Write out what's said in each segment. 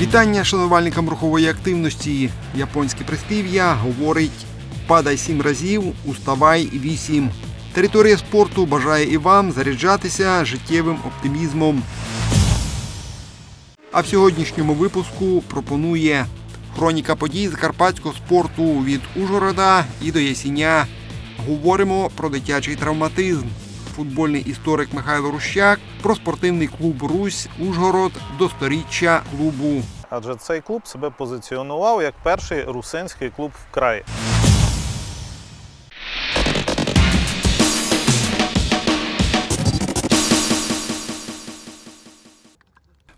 Вітання шанувальникам рухової активності. Японське прислів'я говорить: падай сім разів, уставай вісім. Територія спорту бажає і вам заряджатися життєвим оптимізмом. А в сьогоднішньому випуску пропонує хроніка подій закарпатського спорту від Ужгорода і до Ясіня. Говоримо про дитячий травматизм. Футбольний історик Михайло Рущак про спортивний клуб Русь Ужгород до сторіччя клубу. Адже цей клуб себе позиціонував як перший русинський клуб в краї.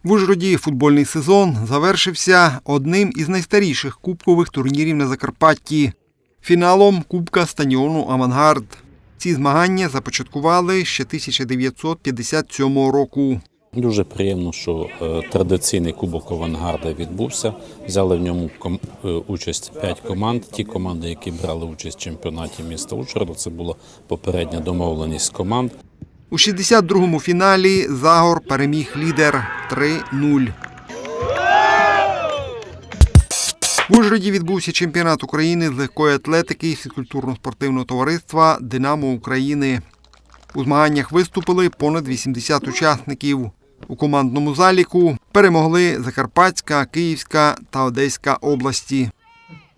В Ужгороді футбольний сезон завершився одним із найстаріших кубкових турнірів на Закарпатті фіналом Кубка стадіону Авангард. Ці змагання започаткували ще 1957 року. Дуже приємно, що е, традиційний кубок авангарда відбувся. Взяли в ньому е, участь п'ять команд. Ті команди, які брали участь в чемпіонаті міста Ужгорода, це була попередня домовленість команд. У 62-му фіналі Загор переміг лідер 3-0. В Ужгороді відбувся чемпіонат України з легкої атлетики фізкультурно-спортивного товариства Динамо України. У змаганнях виступили понад 80 учасників. У командному заліку перемогли Закарпатська, Київська та Одеська області.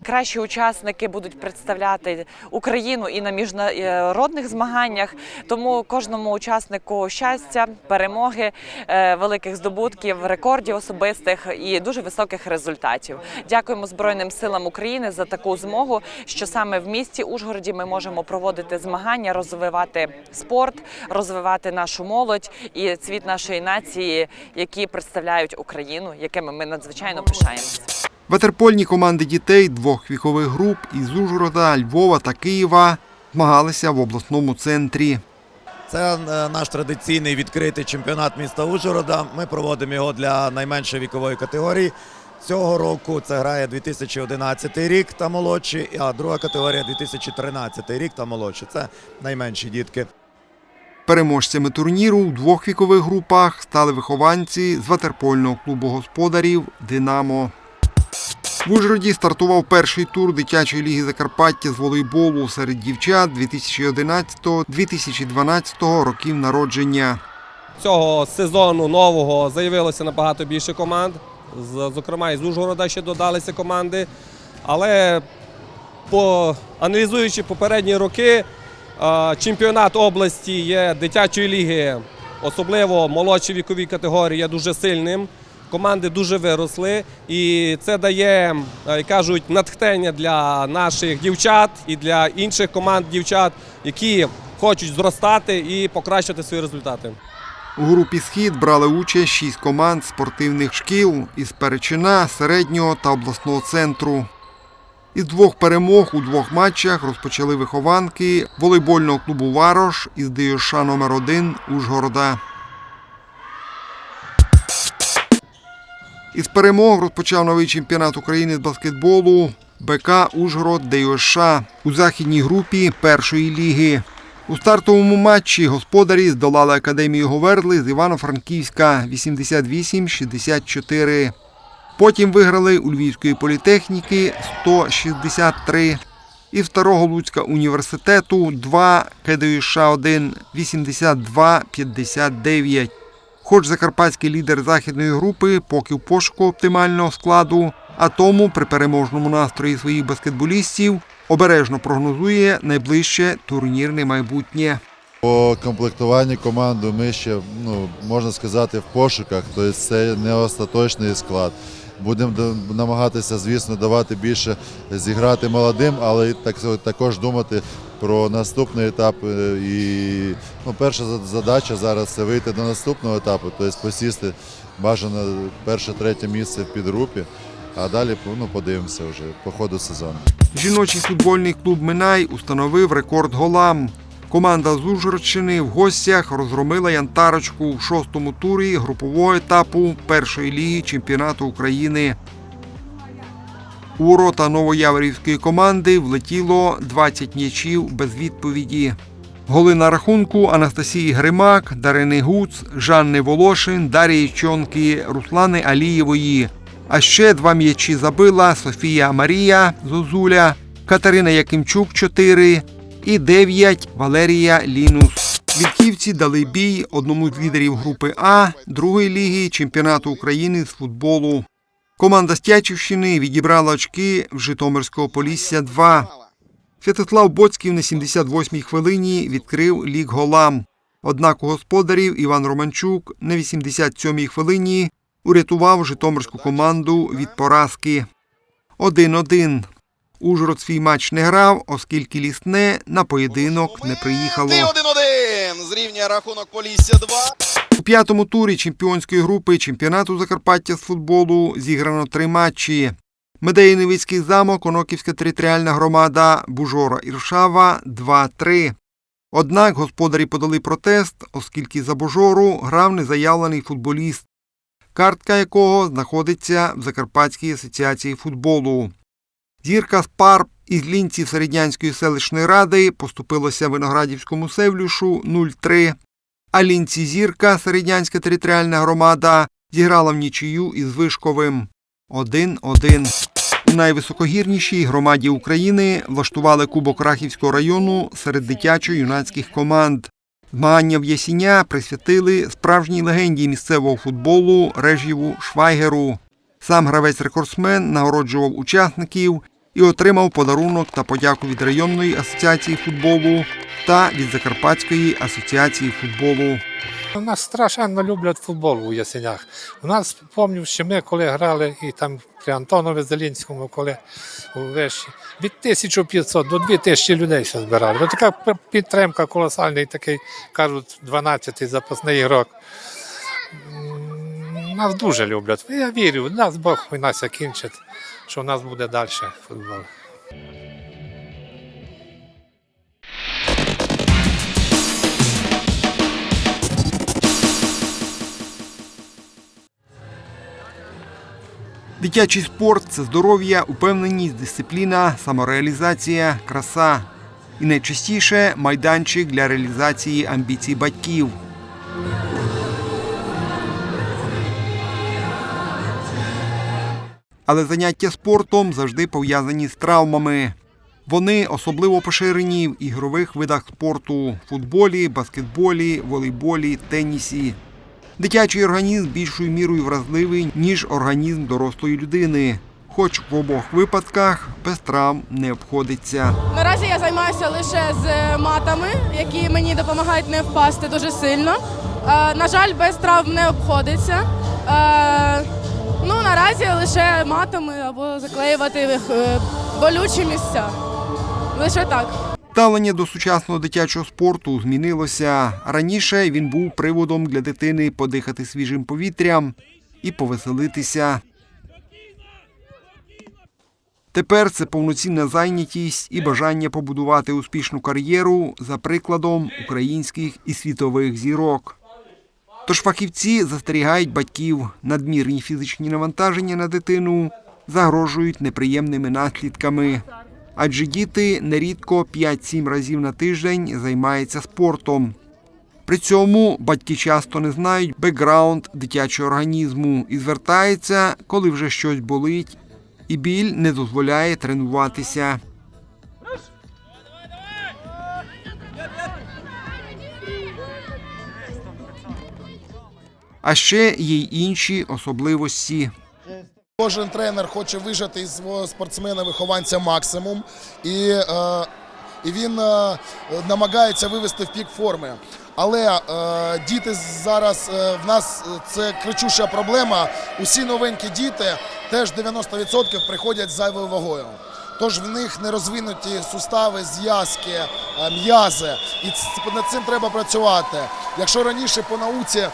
Кращі учасники будуть представляти Україну і на міжнародних змаганнях. Тому кожному учаснику щастя, перемоги, е, великих здобутків, рекордів особистих і дуже високих результатів. Дякуємо Збройним силам України за таку змогу, що саме в місті Ужгороді ми можемо проводити змагання, розвивати спорт, розвивати нашу молодь і цвіт нашої нації, які представляють Україну, якими ми надзвичайно пишаємося. Ватерпольні команди дітей двох вікових груп із Ужгорода, Львова та Києва змагалися в обласному центрі. Це е, наш традиційний відкритий чемпіонат міста Ужгорода. Ми проводимо його для найменшої вікової категорії. Цього року це грає 2011 рік та молодші, а друга категорія 2013 рік та молодші. Це найменші дітки. Переможцями турніру у двох вікових групах стали вихованці з ватерпольного клубу господарів Динамо. В Ужгороді стартував перший тур дитячої ліги Закарпаття з волейболу серед дівчат 2011-2012 років народження. Цього сезону нового заявилося набагато більше команд. Зокрема, із Ужгорода ще додалися команди. Але по, аналізуючи попередні роки, е, чемпіонат області є дитячої ліги, особливо молодші вікові категорії, є дуже сильним. Команди дуже виросли, і це дає, е, як кажуть, натхнення для наших дівчат і для інших команд дівчат, які хочуть зростати і покращити свої результати. У групі Схід брали участь шість команд спортивних шкіл із Перечина, середнього та обласного центру. Із двох перемог у двох матчах розпочали вихованки волейбольного клубу Варош із ДЮШ номер 1 Ужгорода. Із перемог розпочав новий чемпіонат України з баскетболу БК Ужгород ДЮШ у західній групі першої ліги. У стартовому матчі господарі здолали академію Говерли з Івано-Франківська 88-64. Потім виграли у Львівської політехніки 163 і Старого Луцька університету 2 КДЮШ 1 82-59. Хоч закарпатський лідер західної групи поки в пошуку оптимального складу, а тому при переможному настрої своїх баскетболістів обережно прогнозує найближче турнірне майбутнє. По комплектуванні команди ми ще, ну, можна сказати, в пошуках, тобто це не остаточний склад. Будемо намагатися, звісно, давати більше зіграти молодим, але так, також думати про наступний етап. е, І ну, перша задача зараз це вийти до наступного етапу, тобто посісти бажано перше-третє місце в підгрупі, а далі ну, подивимося вже по ходу сезону. Жіночий футбольний клуб Минай установив рекорд голам. Команда з Ужгородщини в гостях розгромила Янтарочку в шостому турі групового етапу першої ліги чемпіонату України. У ворота новояворівської команди влетіло 20 м'ячів без відповіді. Голи на рахунку Анастасії Гримак, Дарини Гуц, Жанни Волошин, Дарії Чонки, Руслани Алієвої. А ще два м'ячі забила Софія Марія Зозуля, Катерина Якимчук 4 і 9 Валерія Лінус. Вітківці дали бій одному з лідерів групи А другої ліги чемпіонату України з футболу. Команда Стячівщини відібрала очки в Житомирського Полісся 2. Святослав Боцьків на 78-й хвилині відкрив лік голам. Однак у господарів Іван Романчук на 87-й хвилині урятував житомирську команду від поразки. 1-1. Ужгород свій матч не грав, оскільки лісне на поєдинок не приїхало. 1-1. Зрівнює рахунок Полісся 2. У п'ятому турі чемпіонської групи чемпіонату Закарпаття з футболу зіграно три матчі. Медеїневицький замок, Оноківська територіальна громада, Бужора Іршава 2-3. Однак господарі подали протест, оскільки за Божору грав незаявлений футболіст, картка якого знаходиться в Закарпатській асоціації футболу. Зірка Спарп із лінців Середнянської селищної ради поступилося Виноградівському Севлюшу 0-3. А лінці Зірка, Середнянська територіальна громада, зіграла в нічию із Вишковим 1-1. У найвисокогірнішій громаді України влаштували Кубок Рахівського району серед дитячо-юнацьких команд. Змагання в Ясіня присвятили справжній легенді місцевого футболу Режіву Швайгеру. Сам гравець-рекордсмен нагороджував учасників і отримав подарунок та подяку від районної асоціації футболу та від Закарпатської асоціації футболу. У нас страшенно люблять футбол у Ясенях. У нас пам'ятаю, що ми коли грали і там при Антонові Зелінському, коли у Веші, від 1500 до 2000 людей ще збирали. Ось така підтримка колосальний такий, кажуть, 12-й запасний ігрок. Нас дуже люблять. Я вірю, нас Бог нас закінчить, що в нас буде далі футбол. Дитячий спорт це здоров'я, упевненість, дисципліна, самореалізація, краса. І найчастіше майданчик для реалізації амбіцій батьків. Але заняття спортом завжди пов'язані з травмами. Вони особливо поширені в ігрових видах спорту футболі, баскетболі, волейболі, тенісі. Дитячий організм більшою мірою вразливий, ніж організм дорослої людини. Хоч в обох випадках без травм не обходиться. Наразі я займаюся лише з е, матами, які мені допомагають не впасти дуже сильно. Е, на жаль, без травм не обходиться. Ну, наразі лише матами або заклеювати е, болючі місця. Лише так. Ставлення до сучасного дитячого спорту змінилося. Раніше він був приводом для дитини подихати свіжим повітрям і повеселитися. Тепер це повноцінна зайнятість і бажання побудувати успішну кар'єру за прикладом українських і світових зірок. Тож фахівці застерігають батьків, надмірні фізичні навантаження на дитину загрожують неприємними наслідками. Адже діти нерідко 5-7 разів на тиждень займаються спортом. При цьому батьки часто не знають бекграунд дитячого організму і звертаються, коли вже щось болить, і біль не дозволяє тренуватися. А ще є й інші особливості. Кожен тренер хоче вижати із свого спортсмена-вихованця максимум, і, е, і він е, намагається вивести в пік форми. Але е, діти зараз е, в нас е, це кричуща проблема. Усі новенькі діти теж 90% приходять зайвою вагою. Тож в них не розвинуті сустави, зв'язки, е, м'язи. І над цим треба працювати. Якщо раніше по науці е,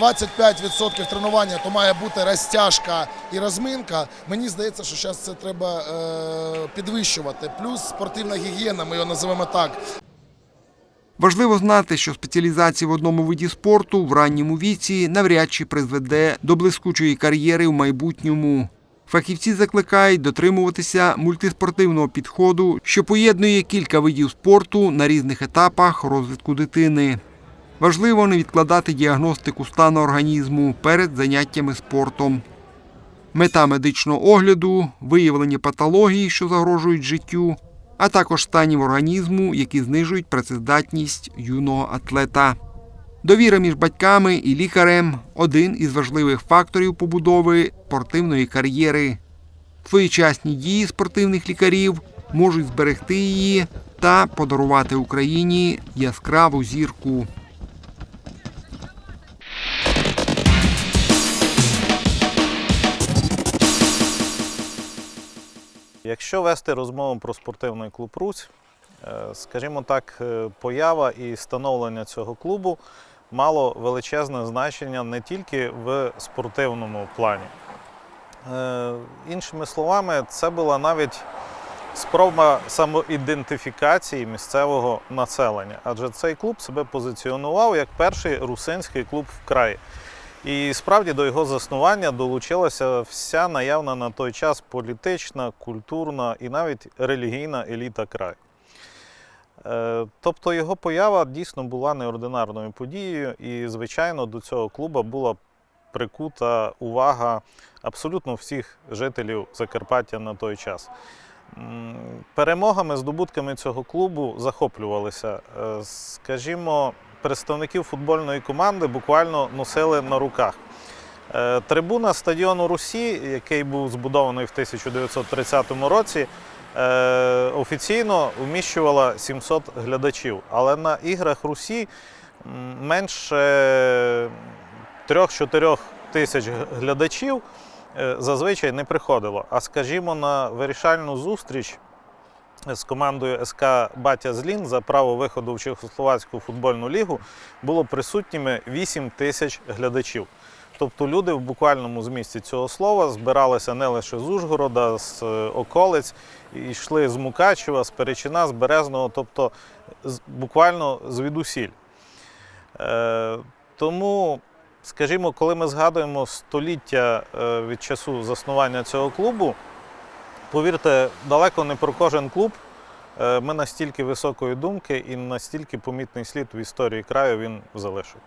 25% тренування, то має бути розтяжка і розминка. Мені здається, що зараз це треба е, підвищувати. Плюс спортивна гігієна, ми його називаємо так. Важливо знати, що спеціалізація в одному виді спорту в ранньому віці навряд чи призведе до блискучої кар'єри в майбутньому. Фахівці закликають дотримуватися мультиспортивного підходу, що поєднує кілька видів спорту на різних етапах розвитку дитини. Важливо не відкладати діагностику стану організму перед заняттями спортом. Мета медичного огляду виявлення патологій, що загрожують життю, а також станів організму, які знижують працездатність юного атлета. Довіра між батьками і лікарем один із важливих факторів побудови спортивної кар'єри. Своєчасні дії спортивних лікарів можуть зберегти її та подарувати Україні яскраву зірку. Якщо вести розмову про спортивний клуб Русь, е, скажімо так, е, поява і становлення цього клубу мало величезне значення не тільки в спортивному плані. Е, Іншими словами, це була навіть спроба самоідентифікації місцевого населення, адже цей клуб себе позиціонував як перший русинський клуб в краї. І справді до його заснування долучилася вся наявна на той час політична, культурна і навіть релігійна еліта краю. Е, Тобто його поява дійсно була неординарною подією, і, звичайно, до цього клуба була прикута увага абсолютно всіх жителів Закарпаття на той час. Перемогами, здобутками цього клубу захоплювалися. Е, Скажімо, представників футбольної команди буквально носили на руках. Е, Трибуна стадіону Русі, який був збудований в 1930 році, е, офіційно вміщувала 700 глядачів. Але на іграх Русі менше 3-4 тисяч глядачів е, зазвичай не приходило. А скажімо, на вирішальну зустріч з командою СК Батя Злін за право виходу в Чехословацьку футбольну лігу було присутніми 8 тисяч глядачів. Тобто люди в буквальному змісті цього слова збиралися не лише з Ужгорода, з е, околиць, і йшли з Мукачева, з Перечина, з Березного, тобто буквально звідусіль. Е, тому, скажімо, коли ми згадуємо століття е, від часу заснування цього клубу, повірте, далеко не про кожен клуб ми настільки високої думки і настільки помітний слід в історії краю він залишив.